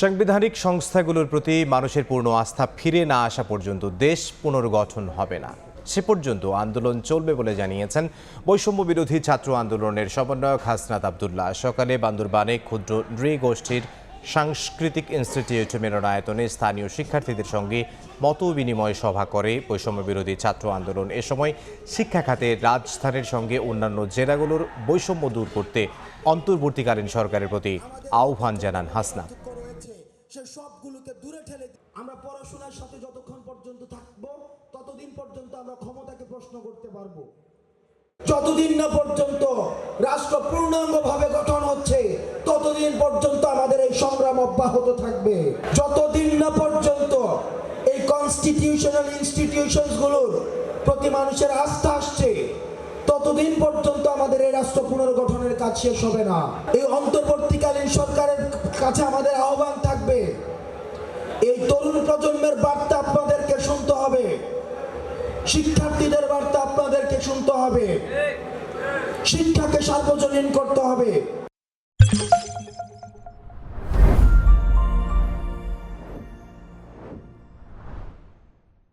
সাংবিধানিক সংস্থাগুলোর প্রতি মানুষের পূর্ণ আস্থা ফিরে না আসা পর্যন্ত দেশ পুনর্গঠন হবে না। সে পর্যন্ত আন্দোলন চলবে বলে জানিয়েছেন বৈষম্য বিরোধী ছাত্র আন্দোলনের সমন্বয়ক হাসনাত আবদুল্লাহ। সকালে বান্দরবানে ক্ষুদ্র নৃগোষ্ঠীর সাংস্কৃতিক ইনস্টিটিউট মিলনায়তনে স্থানীয় শিক্ষার্থীদের সঙ্গে মত বিনিময় সভা করে বৈষম্য বিরোধী ছাত্র আন্দোলন। এ সময় শিক্ষা খাতে সঙ্গে অন্যান্য জেলাগুলোর বৈষম্য দূর করতে অন্তর্বর্তীকালীন সরকারের প্রতি আহ্বান জানান হাসনাত। সে সবগুলোকে দূরে ঠেলে আমরা পড়াশোনার সাথে যতক্ষণ পর্যন্ত থাকব, ততদিন পর্যন্ত আমরা ক্ষমতাকে প্রশ্ন করতে পারব। যতদিন না পর্যন্ত রাষ্ট্র পূর্ণাঙ্গভাবে গঠন হচ্ছে, ততদিন পর্যন্ত আমাদের এই সংগ্রাম অব্যাহত থাকবে। যতদিন না পর্যন্ত এই কনস্টিটিউশনাল ইনস্টিটিউশনসগুলোর প্রতি মানুষের আস্থা আসছে, ততদিন পর্যন্ত আমাদের এই রাষ্ট্র পুনর্গঠনের কাজ শেষ হবে না। এই অন্তর্বর্তীকালীন সরকারের কাছে আমাদের আহ্বান থাকবে। এই তরুণ প্রজন্মের বার্তা আপনাদেরকে শুনতে হবে। শিক্ষার্থীদের বার্তা আপনাদেরকে শুনতে হবে। শিক্ষাকে সার্বজনীন করতে হবে।